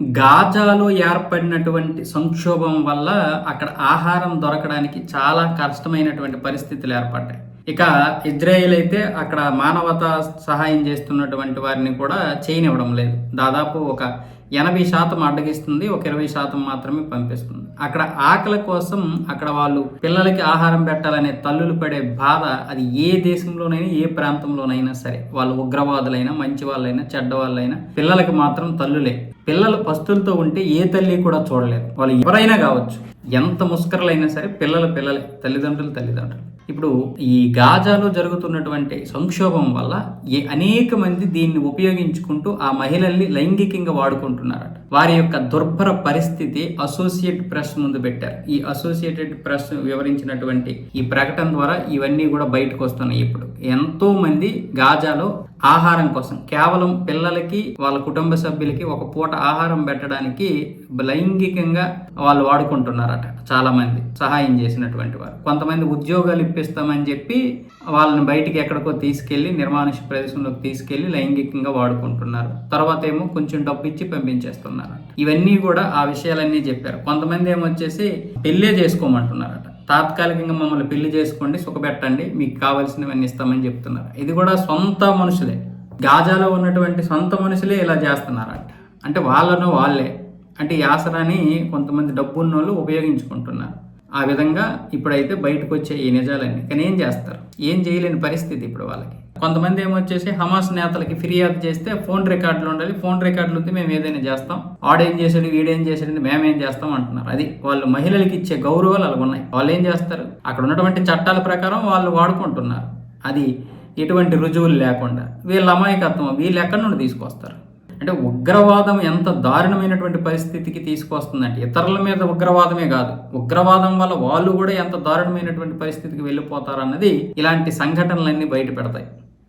గాజాలో ఏర్పడినటువంటి సంక్షోభం వల్ల అక్కడ ఆహారం దొరకడానికి చాలా కష్టమైనటువంటి పరిస్థితులు ఏర్పడ్డాయి. ఇక ఇజ్రాయెల్ అయితే అక్కడ మానవత సహాయం చేస్తున్నటువంటి వారిని కూడా చేయనివ్వడం లేదు. దాదాపు ఒక ఎనభై శాతం అడ్డగిస్తుంది ఒక ఇరవై శాతం మాత్రమే పంపిస్తుంది. అక్కడ ఆకలి కోసం అక్కడ వాళ్ళు పిల్లలకి ఆహారం పెట్టాలనే తల్లులు పడే బాధ అది ఏ దేశంలోనైనా ఏ ప్రాంతంలోనైనా సరే వాళ్ళు ఉగ్రవాదులైనా మంచి వాళ్ళైనా చెడ్డ వాళ్ళైనా పిల్లలకి మాత్రం తల్లులే. పిల్లలు పస్తులతో ఉంటే ఏ తల్లి కూడా చూడలేదు. వాళ్ళు ఎవరైనా కావచ్చు ఎంత ముస్కరలైనా సరే పిల్లల పిల్లలే తల్లిదండ్రులు తల్లిదండ్రులు. ఇప్పుడు ఈ గాజాలో జరుగుతున్నటువంటి సంక్షోభం వల్ల ఏ అనేక మంది దీన్ని ఉపయోగించుకుంటూ ఆ మహిళల్ని లైంగికంగా వాడుకుంటున్నారట. వారి యొక్క దుర్భర పరిస్థితి అసోసియేట్ ప్రెస్ ముందు పెట్టారు. ఈ అసోసియేటెడ్ ప్రెస్ వివరించినటువంటి ఈ ప్రకటన ద్వారా ఇవన్నీ కూడా బయటకు వస్తున్నాయి ఇప్పుడు. ఎంతోమంది గాజాలో ఆహారం కోసం కేవలం పిల్లలకి వాళ్ళ కుటుంబ సభ్యులకి ఒక పూట ఆహారం పెట్టడానికి లైంగికంగా వాళ్ళు వాడుకుంటున్నారట చాలామంది సహాయం చేసినటువంటి వారు. కొంతమంది ఉద్యోగాలు ఇప్పిస్తామని చెప్పి వాళ్ళని బయటికి ఎక్కడికో తీసుకెళ్ళి నిర్మానుష ప్రదేశంలోకి తీసుకెళ్ళి లైంగికంగా వాడుకుంటున్నారు. తర్వాత ఏమో కొంచెం డబ్బు ఇచ్చి పంపించేస్తున్నారు ఇవన్నీ కూడా ఆ విషయాలన్నీ చెప్పారు. కొంతమంది ఏమొచ్చేసి పెళ్ళే చేసుకోమంటున్నారట. తాత్కాలికంగా మమ్మల్ని పెళ్ళి చేసుకోండి సుఖపెట్టండి మీకు కావాల్సినవన్నీ ఇస్తామని చెప్తున్నారు. ఇది కూడా సొంత మనుషులే. గాజాలో ఉన్నటువంటి సొంత మనుషులే ఇలా చేస్తున్నారంట. అంటే వాళ్ళను వాళ్ళే. అంటే ఈ ఆసరాన్ని కొంతమంది డబ్బున్న వాళ్ళు ఉపయోగించుకుంటున్నారు. ఆ విధంగా ఇప్పుడైతే బయటకు వచ్చే ఈ నిజాలన్నీ. కానీ ఏం చేస్తారు? ఏం చేయలేని పరిస్థితి ఇప్పుడు వాళ్ళకి. కొంతమంది ఏమొచ్చేసి హమాస్ నేతలకి ఫిర్యాదు చేస్తే ఫోన్ రికార్డులు ఉండాలి ఫోన్ రికార్డులు ఉంటే మేము ఏదైనా చేస్తాం. ఆడేం చేశాడు వీడేం చేశాడు మేమేం చేస్తాం అంటున్నారు. అది వాళ్ళు మహిళలకి ఇచ్చే గౌరవాలు అలా ఉన్నాయి వాళ్ళు ఏం చేస్తారు? అక్కడ ఉన్నటువంటి చట్టాల ప్రకారం వాళ్ళు వాడుకుంటున్నారు. అది ఎటువంటి రుజువులు లేకుండా వీళ్ళ అమాయకత్వం వీళ్ళు ఎక్కడి నుండి తీసుకొస్తారు? అంటే ఉగ్రవాదం ఎంత దారుణమైనటువంటి పరిస్థితికి తీసుకొస్తుందంటే ఇతరుల మీద ఉగ్రవాదమే కాదు ఉగ్రవాదం వల్ల వాళ్ళు కూడా ఎంత దారుణమైనటువంటి పరిస్థితికి వెళ్ళిపోతారన్నది ఇలాంటి సంఘటనలన్నీ బయట పెడతాయి.